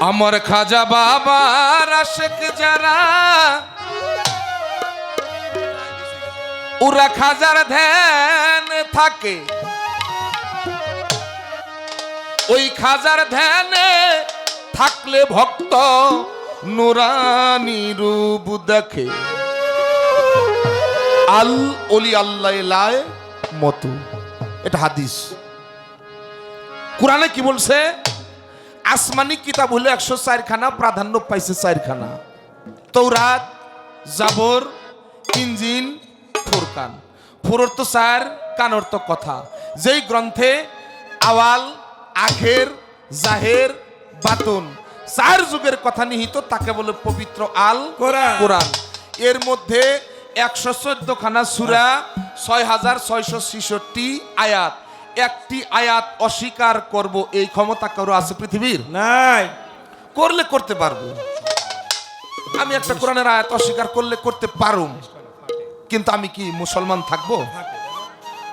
আমার খাজা বাবার আশেক যারা, ওরা খাজার ধ্যান থাকে। ওই খাজার ধ্যানে থাকলে ভক্ত নুরানি রূপ দেখে। আল অলি আল্লাহ মতো। এটা হাদিস। কোরআনে কি বলছে? আসমানি কিতাব হলে একশো চারখানা প্রাধান্য পাইছে চারখানা। তৌরাত জাবর ইঞ্জিন ফুরকান। ফুরর তো চার কানর তো কথা। যেই গ্রন্থে আওয়াল আখের জাহের বাতুন চার যুগের কথা নিহিত তাকে বলে পবিত্র আল কোরআন। এর মধ্যে একশো চোদ্দ খানা সুরা ছয় হাজার ছয়শো ছিষট্টি আয়াত। একটি আয়াত অস্বীকার করব এই ক্ষমতা কারও আছে পৃথিবীর? নাই। করলে করতে পারব। আমি একটা কোরআনের আয়াত অস্বীকার করলে করতে পারুম। কিন্তু আমি কি মুসলমান থাকব?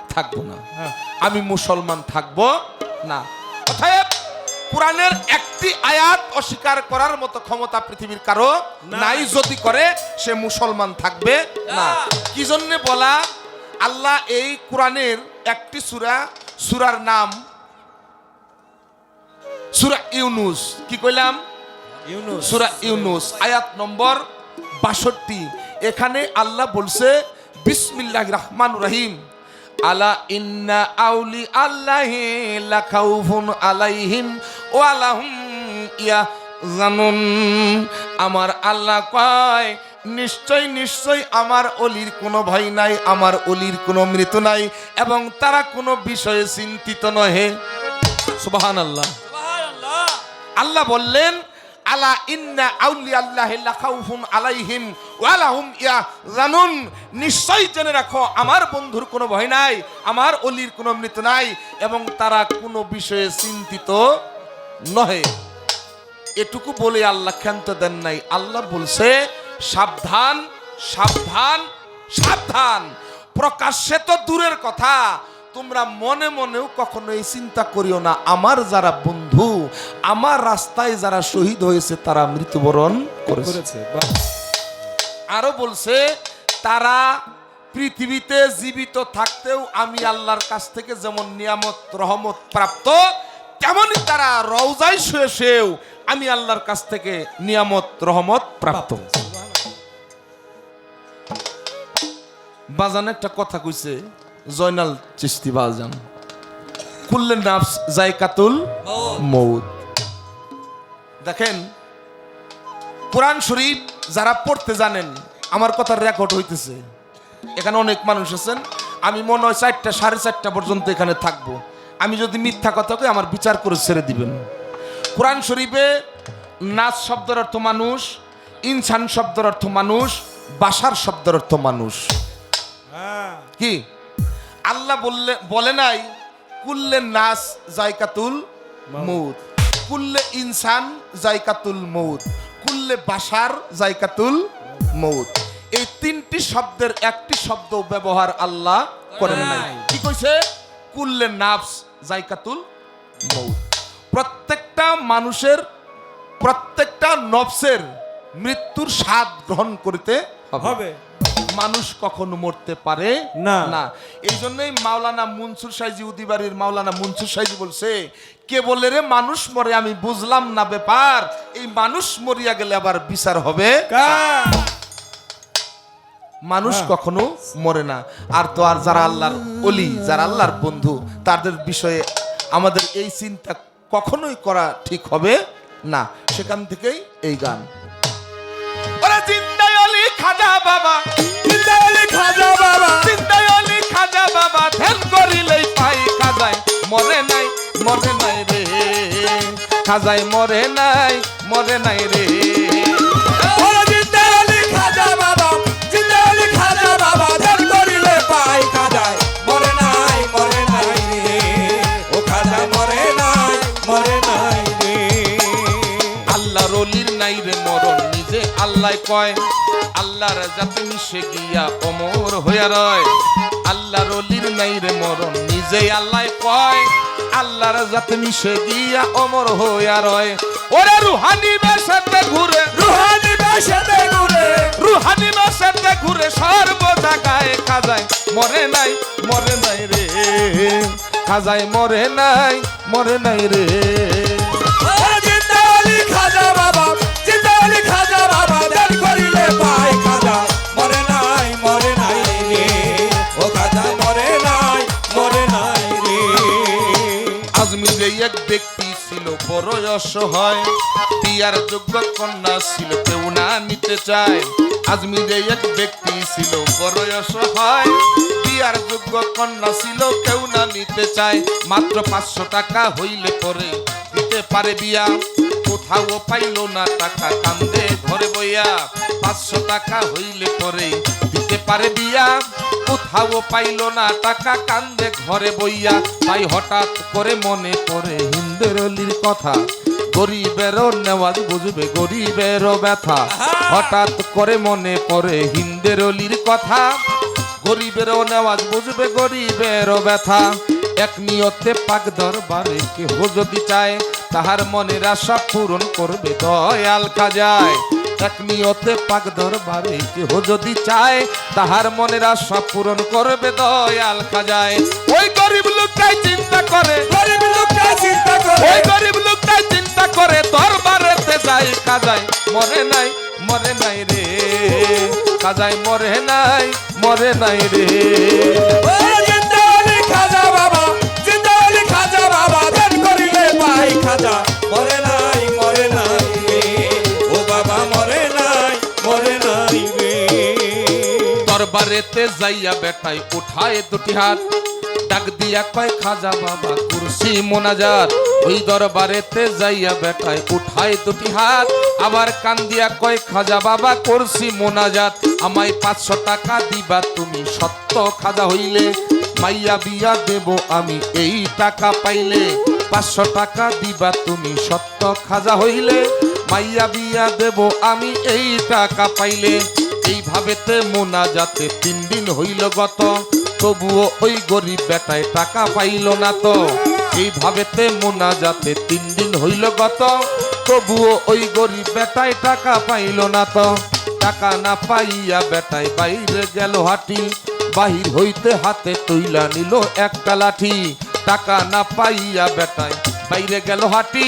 থাকব না। হ্যাঁ। আমি মুসলমান থাকব না। অতএব কোরআনের একটি আয়াত অস্বীকার করার মতো ক্ষমতা পৃথিবীর কারও। নাই। যদি করে সে মুসলমান থাকবে না। কি জন্য বলা? আল্লাহ এই কোরআনের একটি সূরা সূরার নাম সুরা ইউনুস। কি কইলাম? ইউনুস। সুরা ইউনুস আয়াত নম্বর বাষট্টি। এখানে আল্লাহ বলছে বিসমিল্লাহ রহমান রহিম। আলা ইন্না আউলি আল্লাহ লাখাউফুন আলাইহিম ওয়ালাহুম ইয়া জানুন আমার আল্লাহ কয় নিশ্চয় নিশ্চয় আমার অলির কোনো ভয় নাই আমার অলির কোনো মৃত্যু নাই এবং তারা কোনো বিষয়ে চিন্তিত নহে। সুবাহান আল্লাহ আল্লাহ বললেন আলা ইন্না আউলি আল্লাহ লাখাউফুন আলাইহিম ওয়ালাহুম ইয়া জানুন নিশ্চয় জেনে রাখো আমার বন্ধুর কোনো ভয় নাই আমার অলির কোনো মৃত্যু নাই এবং তারা কোনো বিষয়ে চিন্তিত নহে। এটুকু বলে আল্লাহ ক্ষান্ত দেন নাই। আল্লাহ বলছে সাবধান সাবধান সাবধান। প্রকাশ্যে তো দূরের কথা। তোমরা মনে মনেও কখনো এই চিন্তা করিও না। আমার যারা বন্ধু আমার রাস্তায় যারা শহীদ হয়েছে তারা মৃত্যুবরণ করেছে। আরও বলছে তারা পৃথিবীতে জীবিত থাকতেও আমি আল্লাহর কাছ থেকে যেমন নিয়ামত রহমত প্রাপ্ত তেমনই তারা রওজায় শুয়ে শুয়েও আমি আল্লাহর কাছ থেকে নিয়ামত রহমত প্রাপ্ত। বাজান একটা কথা কইছে, জয়নাল চিস্তি বাজান, কুল্লে নাফস জায়কাতুল মৌত দেখেন, কোরআন শরীফ যারা পড়তে জানেন, আমার কথার রেকর্ড হইতেছে। এখানে অনেক মানুষ আছেন, আমি মনে হয় চারটা, সাড়ে চারটা পর্যন্ত এখানে থাকব। আমি যদি মিথ্যা কথা কই, আমার বিচার করে ছেড়ে দিবেন। কোরআন শরীফে নাচ শব্দের অর্থ মানুষ, ইনসান শব্দের অর্থ মানুষ, বাসার শব্দের অর্থ মানুষ। কি? আল্লাহ বললে বলে নাই কুল্লে নাস জায়কাতুল মৌত কুল্লে ইনসান জায়কাতুল মৌত কুল্লে বাসার জায়কাতুল মৌত এই তিনটি শব্দের একটি শব্দ ব্যবহার আল্লাহ করেন নাই। কি কইছে? কুল্লে নাফস জায়কাতুল মৌত প্রত্যেকটা মানুষের প্রত্যেকটা নফসের মৃত্যুর স্বাদ গ্রহণ করতে হবে। মানুষ কখনো মরতে পারে না। না। এই জন্যই মাওলানা মনসুর সাইজি উদিবাড়ির মাওলানা মনসুর সাইজি বলছে কে বলে রে মানুষ মরে আমি বুঝলাম না ব্যাপার। এই মানুষ মরিয়া গেলে আবার বিচার হবে। মানুষ কখনো মরে না। আর তো আর যারা আল্লাহর অলি যারা আল্লাহর বন্ধু তাদের বিষয়ে আমাদের এই চিন্তা কখনোই করা ঠিক হবে না। সেখান থেকেই এই গান। খাজা বাবা। জিন্দালি খাজা বাবা। চিন্তায় অলি খাজা বাবা ধ্যান করিলেই পাই খাজায়। মরে নাই মরে নাই রে। খাজায় মরে নাই মরে নাই রে। ওরে জিন্দালি খাজা বাবা জিন্দালি খাজা বাবা দেন করিলে পাই খাজায়। মরে নাই মরে নাই রে। ও খাজা মরে নাই মরে নাই রে। আল্লাহ রলির নাই রে মরণ নিজে আল্লাহ কয় আল্লাহর জাতি মিশে গিয়া অমর হইয়া রয়। আল্লাহ রলির নাই রে মরণ নিজে আল্লাহ কয়। আল্লাহর যাতে মিশে গিয়া অমর হইয়া রয়। ওরে রুহানি বেশেতে ঘুরে রুহানি বেশেতে ঘুরে। রুহানি বেশেতে ঘুরে সর্ব জায়গায় খাজায়। মরে নাই মরে নাই রে। খাজায় মরে নাই মরে নাই রে। খাজা বাবা। বড় অসহায় বিয়ার যোগ্য কন্যা ছিল, কেউ না নিতে চায়। আজমিরে এক ব্যক্তি ছিল বড় অসহায় বিয়ার যোগ্য কন্যা ছিল, কেউ না নিতে চায়। মাত্র পাঁচশো টাকা হইলে পরে দিতে পারে বিয়া। কোথাও পাইল না টাকা, কান্দে ঘরে বইয়া। পাঁচশো টাকা হইলে পরে দিতে পারে বিয়া। কোথাও পাইল না টাকা, কান্দে ঘরে বইয়া। তাই হঠাৎ করে মনে পড়ে হিন্দের অলির কথা। গরিবেরও নেওয়াজ বুঝবে গরিবেরও ব্যথা। হঠাৎ করে মনে পড়ে হিন্দের লির কথা। গরিবেরও নেওয়াজ বুঝবে গরিবের ব্যথা। এক নিয়তে পাক দরবারে কেহ যদি চায় তাহার মনের আশা পূরণ করবে দয়াল খাজায়। এক নিয়তে পাক দরবারে কেহ যদি চায় তাহার মনের আশা পূরণ করবে দয়াল খাজায়। ওই গরিব লোকটাই চিন্তা করে গরিব লোকটা চিন্তা করে। ওই গরিব লোকটাই চিন্তা করে দরবারেতে যাই খাজায় মরে নাই মরে নাই রে। খাজায় মরে নাই মরে নাই রে। খাজা বাবা জিন্দা আলী খাজা বাবা দান করিলে পাই খাজা। দরবারেতে যাইয়া বেটাই উঠায় দুটি হাত। ডাক দিয়া কয়, খাজা বাবা, কুরসি মোনাজাত। ওই দরবারেতে যাইয়া বেটাই উঠায় দুটি হাত। আবার কান দিয়া কয়, খাজা বাবা করছি মোনাজাত। আমায় পাঁচশো টাকা দিবা তুমি সত্য খাজা হইলে। মাইয়া বিয়া দেব আমি এই টাকা পাইলে। পাঁচশো টাকা দিবা তুমি সত্য খাজা হইলে। মাইয়া বিয়া দেব আমি এই টাকা পাইলে। এইভাবেতে মোনা যাতে তিন দিন হইল গত। তবুও ওই গরিব বেটায় টাকা পাইল না তো। এইভাবেতে মোনা যাতে তিন দিন হইল গত। তবুও ওই গরিব বেটায় টাকা পাইল না তো। টাকা না পাইয়া বেটায় বাইরে গেল হাঁটি। বাহির হইতে হাতে তৈলা নিল একটা লাঠি। টাকা না পাইয়া বেটায় বাইরে গেল হাঁটি।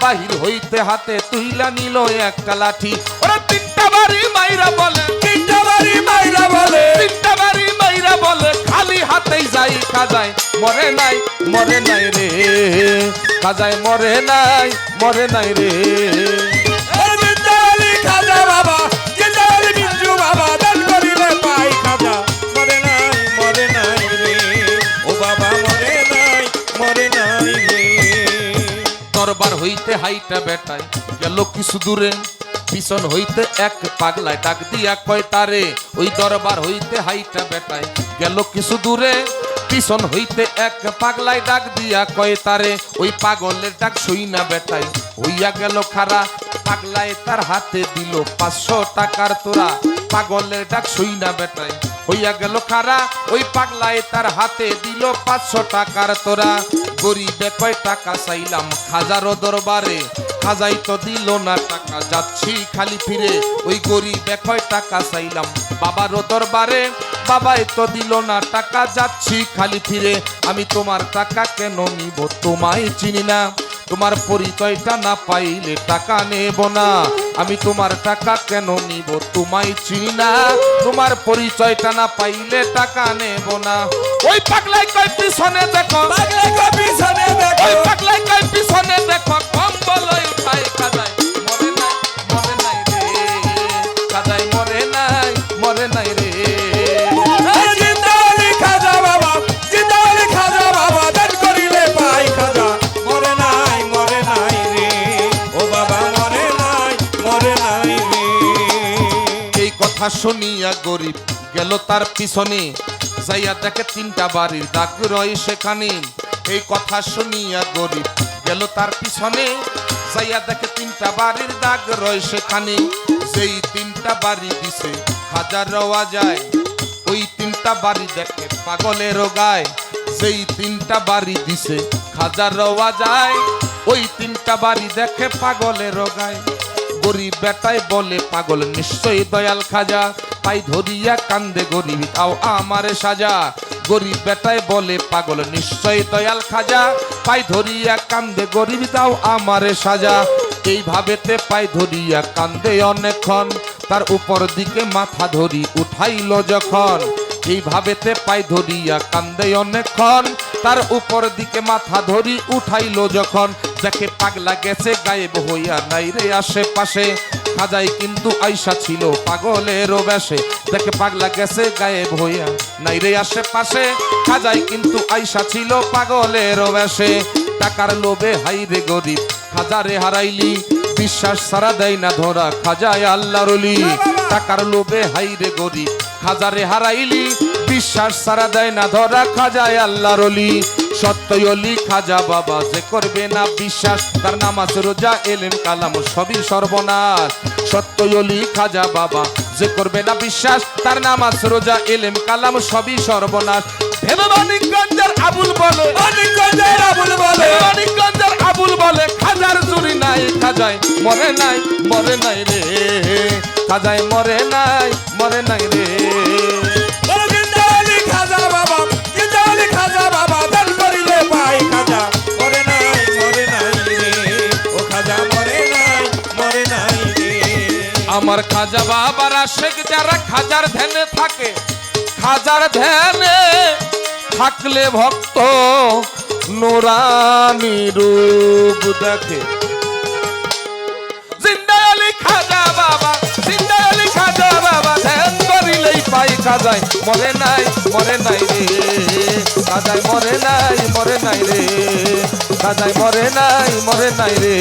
বাহির হইতে হাতে তুইলা নিল একটা লাঠি। ওরা বাড়ি মাইরা বলে। তিনটা বাড়ি মাইরা বলে। তিনটা বাড়ি মাইরা বলে খালি হাতেই যাই কাজায় মরে নাই মরে নাই রে। কাজায় মরে নাই মরে নাই রে। খাজা বাবা বিঞ্জু বাবা দান করিলে পাই খাজা। মরে নাই মরে নাই রে। ও বাবা মরে নাই মরে নাই রে। দরবার হইতে হাইটা বেটায় গেল কিছু দূরে। পিছন হইতে এক পাগলায় ডাক দিয়া কয়, তারে, ওই দরবার হইতে হাইটা বেটায়। গেল কিছু দূরে, পিছন হইতে এক পাগলায় ডাক দিয়া কয়, তারে, ওই পাগলের ডাক শুই না বেটায়। হইয়া গেল খারা পাগলায় তার হাতে দিল পাঁচশো টাকার তোরা পাগলের ডাক শুই না বেটায়। হইয়া গেল খারা ওই পাগলায় তার হাতে দিল পাঁচশো টাকার তোরা গরিবে কয় টাকা চাইলাম হাজারো দরবারে। খাজাই তো দিল না টাকা। যাচ্ছি খালি ফিরে ওই গরিবে কয় টাকা চাইলাম। বাবারও দরবারে বাবাই তো দিল না টাকা। যাচ্ছি খালি ফিরে আমি তোমার টাকা কেন নিব? তোমায় চিনি না তোমার পরিচয়টা না পাইলে টাকা নেব না। আমি তোমার টাকা কেন নিব? তোমায় চিনি না তোমার পরিচয়টা না পাইলে টাকা নেব না। ওই পাগলাই কয় পিছনে দেখো পাগলে কো পিছনে দেখো। ওই পাগলাই কয় পিছনে দেখো। কথা শুনিয়া গরিব গেল তার পিছনে। যাইয়া দেখে তিনটা বাড়ির দাগ রয় সেখানে। এই কথা শুনিয়া গরিব গেল তার পিছনে। যাইয়া দেখে তিনটা বাড়ির দাগ রয় সেখানে। যেই তিনটা বাড়ি দিছে, হাজার রওয়া যায়। ওই তিনটা বাড়ি দেখে পাগলের গায়। সেই তিনটা বাড়ি দিছে, হাজার রওয়া যায়। ওই তিনটা বাড়ি দেখে পাগলের রোগায় গরিব বেটায় বলে পাগল, নিশ্চয়ই দয়াল খাজা। পাই ধরিয়া কান্দে গরিব, তাও আমারে সাজা। গরিব বেটায় বলে পাগল, নিশ্চয়ই দয়াল খাজা। পাই ধরিয়া কান্দে গরিব, তাও আমারে সাজা। এইভাবেতে পাই ধরিয়া কান্দে অনেকক্ষণ। তার উপর দিকে মাথা ধরি উঠাইল যখন। এইভাবেতে পাই ধরিয়া কান্দে অনেকক্ষণ। তার উপর দিকে মাথা ধরি উঠাইলো যখন। দেখে পাগলা গেছে গায়েব হইয়া নাই রে আশেপাশে। খাজাই কিন্তু আইসা ছিল পাগলেরও বেশে দেখে পাগলা গেছে গায়েব হইয়া নাই রে আশেপাশে। খাজাই কিন্তু আইসা ছিল পাগলেরও বেশে টাকার লোভে হাই রে গরিব, খাজারে হারাইলি। বিশ্বাস সারা দেয় না ধরা, খাজায় আল্লাহর অলি। টাকার লোভে হাই রে গরিব, খাজারে হারাইলি। বিশ্বাস সারা দেয় না ধরা, খাজায় আল্লাহর অলি খাজা বাবা যে করবে না বিশ্বাস তার নামাজ রোজা এলেম কালাম সবই সর্বনাশ। সত্যই অলি খাজা বাবা যে করবে না বিশ্বাস তার নামাজ রোজা এলেম কালাম সবই সর্বনাশ। ভেবে মানিকগঞ্জের আবুল বলে মানিকগঞ্জের আবুল বলে। মানিকগঞ্জের আবুল বলে খাজার চুরি নাই খাজায় মরে নাই মরে নাই রে। খাজায় মরে নাই মরে নাই রে। আমার খাজা বাবার আশেক যারা খাজার ধ্যানে থাকে, খাজার ধ্যানে থাকলে ভক্ত নোরানি রূপ দেখে। জিন্দা আলী খাজা বাবা, জিন্দা আলী খাজা বাবা, ধ্যান করিলেই পাই খাজাই মরে নাই মরে নাই রে। খাজাই মরে নাই মরে নাই রে। খাজাই মরে নাই মরে নাই রে।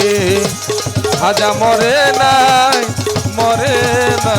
খাজা মরে নাই মরে না।